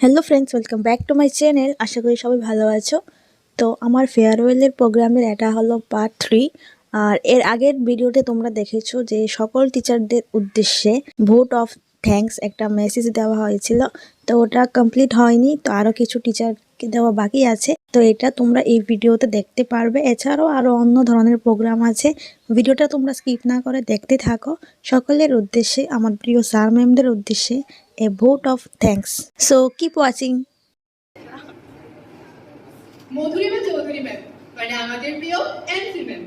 Hello friends welcome back to my channel আশা করি সবাই ভালো আছো। তো আমার ফেয়ারওয়েলের প্রোগ্রামের এটা হলো পার্ট থ্রি আর এর আগের ভিডিওতে তোমরা দেখেছ যে সকল টিচারদের উদ্দেশ্যে ভোট অফ থ্যাঙ্কস একটা মেসেজ দেওয়া হয়েছিল। তো ওটা কমপ্লিট হয়নি, তো আরও কিছু টিচারকে দেওয়া বাকি আছে। তো এটা তোমরা এই ভিডিওতে দেখতে পারবে। এছাড়াও আরও অন্য ধরনের প্রোগ্রাম আছে। ভিডিওটা তোমরা স্কিপ না করে দেখতে থাকো। সকলের উদ্দেশ্যে, আমার প্রিয় স্যার ম্যামদের উদ্দেশ্যে a vote of thanks so keep watching Madhurima Chowdhury ma'am মানে আমাদের প্রিয় এনসি ম্যাম।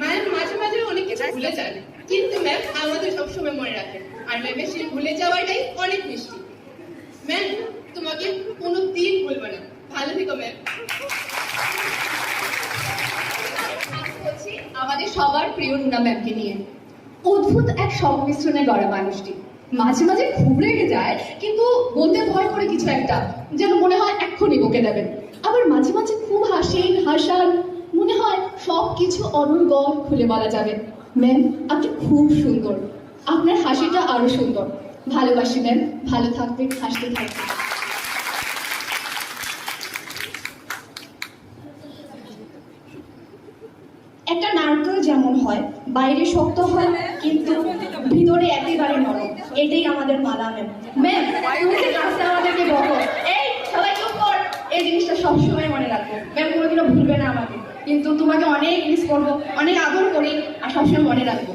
ম্যাম মাঝে মাঝে অনেক কিছু ভুলে যান কিন্তু ম্যাম আমাদের সবসময় মনে রাখেন আর ম্যামের সেই ভুলে যাওয়াটাই অনেক মিষ্টি। ম্যাম তোমাকে কোনো দিন ভুলবো না। ভালো থেকো ম্যাম। বলছি আমাদের সবার প্রিয় রুনা ম্যামকে নিয়ে। অদ্ভুত এক সংমিশ্রণে গড়া মানুষটি। মাঝে মাঝে খুব রেগে যায়, কিন্তু বলতে ভয় করে কিছু একটা, যেন মনে হয় এক্ষুনি বকে দেবেন। আবার মাঝে মাঝে খুব হাসেন হাসান, মনে হয় সব কিছু অনর্গল খুলে বলা যাবে। ম্যাম, আপনি খুব সুন্দর। আপনার হাসিটা আরও সুন্দর। ভালোবাসি, ম্যাম। ভালো থাকবেন, হাসতে থাকবেন। একটা নারকেল যেমন হয়, বাইরে শক্ত হয়, কিন্তু ভিতরে একেবারে নরম। এটাই আমাদের মালা ম্যাম। ম্যাম আমাদেরকে বলো, এই সবাই চুপ কর। এই জিনিসটা সবসময় মনে রাখব ম্যাম কোনোদিনও ভুলবে না আমাকে। কিন্তু তোমাকে অনেক মিস করব, অনেক আদর করি, আর সবসময় মনে রাখব।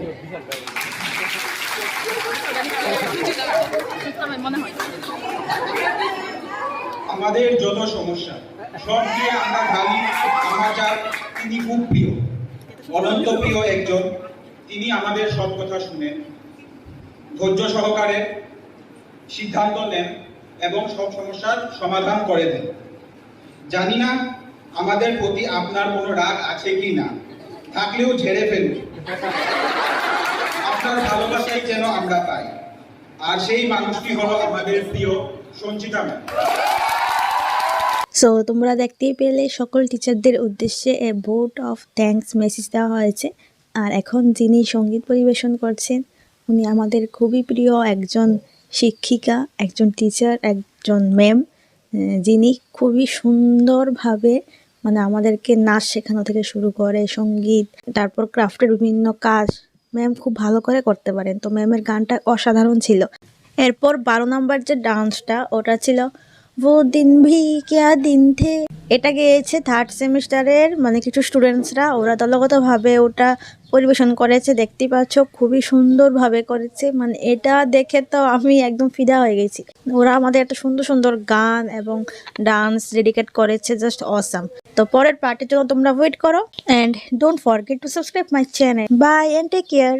আমাদের যত সমস্যা, সব দিয়ে আমরা ভাবি সমাচার তিনি খুব প্রিয়। অনন্ত প্রিয় একজন। তিনি আমাদের সব কথা শুনেন, ধৈর্য সহকারে সিদ্ধান্ত নেন এবং সব সমস্যার সমাধান করে দেন। জানি না আমাদের প্রতি আপনার কোনো রাগ আছে কি না, থাকলেও ঝেড়ে ফেলুন। আপনার ভালোবাসাই যেন আমরা পাই। আর সেই মানুষটি হলো আমাদের প্রিয় সঞ্চিতা ম্যাম। সো তোমরা দেখতেই পেলে সকল টিচারদের উদ্দেশ্যে a vote of thanks message দেওয়া হয়েছে। আর এখন যিনি সংগীত পরিবেশন করছেন, উনি আমাদের খুবই প্রিয় একজন শিক্ষিকা, একজন টিচার একজন ম্যাম যিনি খুবই সুন্দরভাবে মানে আমাদেরকে নাচ শেখানো থেকে শুরু করে, সংগীত, তারপর ক্রাফটের বিভিন্ন কাজ ম্যাম খুব ভালো করে করতে পারেন। তো ম্যামের গানটা অসাধারণ ছিল। এরপর বারো নম্বর যে ডান্সটা ওটা ছিল वो दिन भी क्या दिन थे এটা গেয়েছে থার্ড সেমিস্টারের মানে কিছু স্টুডেন্টসরা ওরা দলগতভাবে ওটা পরিবেশন করেছে দেখতেই পাচ্ছ খুবই সুন্দরভাবে করেছে মানে এটা দেখে তো আমি একদম ফিদা হয়ে গেছি ওরা আমাদের এত সুন্দর সুন্দর গান এবং ডান্স ডেডিকেট করেছে জাস্ট অসাম তো পরের পার্টির জন্য তোমরা ওয়েট করো and don't forget to subscribe my channel bye and take care